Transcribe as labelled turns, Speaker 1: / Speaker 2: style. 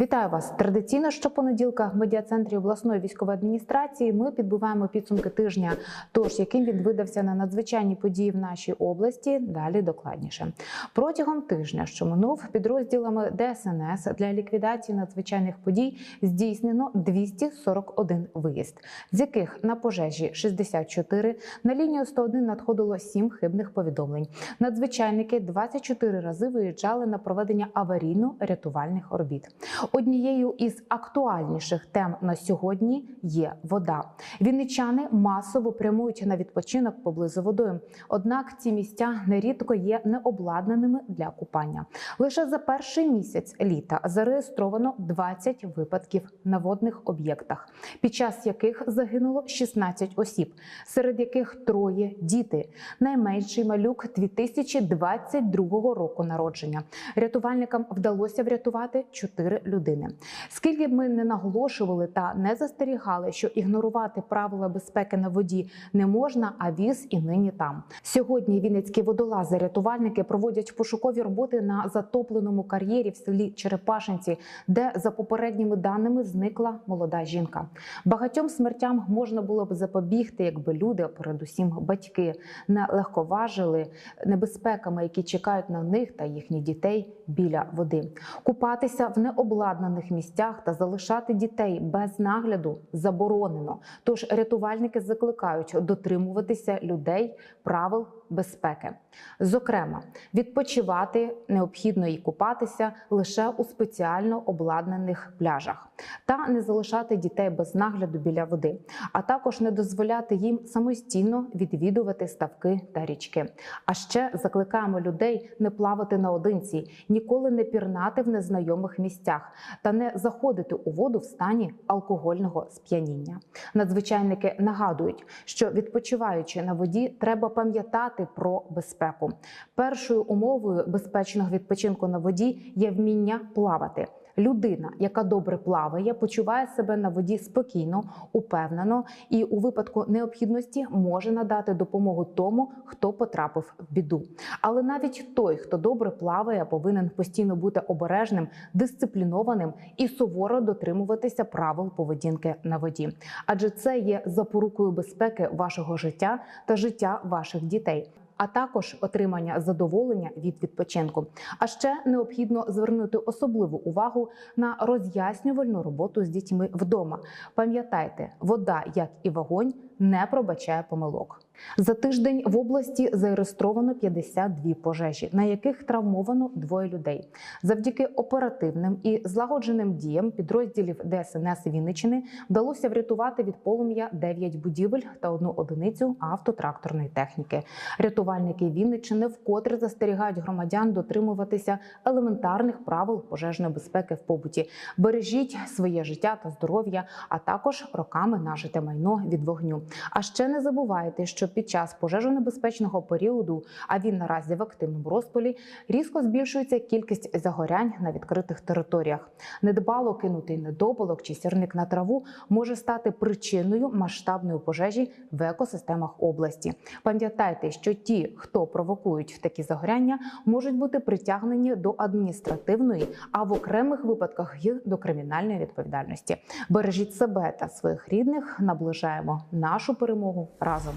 Speaker 1: Вітаю вас традиційно. Щопонеділка в медіа-центрі обласної військової адміністрації ми підбиваємо підсумки тижня. Тож яким він видався на надзвичайні події в нашій області. Далі докладніше протягом тижня, що минув підрозділами ДСНС для ліквідації надзвичайних подій здійснено 241 виїзд, з яких на пожежі 64, на лінію 101 надходило 7 хибних повідомлень. Надзвичайники 24 рази виїжджали на проведення аварійно-рятувальних робіт. Однією із актуальніших тем на сьогодні є вода. Вінничани масово прямують на відпочинок поблизу водою. Однак ці місця нерідко є необладнаними для купання. Лише за перший місяць літа зареєстровано 20 випадків на водних об'єктах, під час яких загинуло 16 осіб, серед яких троє діти. Найменший малюк 2022 року народження. Рятувальникам вдалося врятувати 4 людини. Скільки б ми не наголошували та не застерігали, що ігнорувати правила безпеки на воді не можна, а віз і нині там. Сьогодні вінницькі водолази рятувальники проводять пошукові роботи на затопленому кар'єрі в селі Черепашинці, де за попередніми даними зникла молода жінка. Багатьом смертям можна було б запобігти, якби люди, передусім батьки, не легковажили небезпеками, які чекають на них та їхніх дітей біля води. Купатися в необладнаних місцях та залишати дітей без нагляду заборонено. Тож рятувальники закликають дотримуватися людей правил безпеки. Зокрема, відпочивати необхідно і купатися лише у спеціально обладнаних пляжах, та не залишати дітей без нагляду біля води, а також не дозволяти їм самостійно відвідувати ставки та річки. А ще закликаємо людей не плавати наодинці, ніколи не пірнати в незнайомих місцях та не заходити у воду в стані алкогольного сп'яніння. Надзвичайники нагадують, що відпочиваючи на воді, треба пам'ятати про безпеку. Першою умовою безпечного відпочинку на воді є вміння плавати. Людина, яка добре плаває, почуває себе на воді спокійно, упевнено і у випадку необхідності може надати допомогу тому, хто потрапив в біду. Але навіть той, хто добре плаває, повинен постійно бути обережним, дисциплінованим і суворо дотримуватися правил поведінки на воді, адже це є запорукою безпеки вашого життя та життя ваших дітей а також отримання задоволення від відпочинку. А ще необхідно звернути особливу увагу на роз'яснювальну роботу з дітьми вдома. Пам'ятайте, вода, як і вогонь, не пробачає помилок. За тиждень в області зареєстровано 52 пожежі, на яких травмовано двоє людей. Завдяки оперативним і злагодженим діям підрозділів ДСНС Вінничини вдалося врятувати від полум'я 9 будівель та одну одиницю автотракторної техніки. Рятувальники Вінничини вкотре застерігають громадян дотримуватися елементарних правил пожежної безпеки в побуті. Бережіть своє життя та здоров'я, а також роками нажите майно від вогню. А ще не забувайте, що під час пожежонебезпечного періоду, а він наразі в активному розпалі, різко збільшується кількість загорянь на відкритих територіях. Недбало кинутий недопалок чи сірник на траву може стати причиною масштабної пожежі в екосистемах області. Пам'ятайте, що ті, хто провокують такі загоряння, можуть бути притягнені до адміністративної, а в окремих випадках й до кримінальної відповідальності. Бережіть себе та своїх рідних, наближаємо нашу перемогу разом.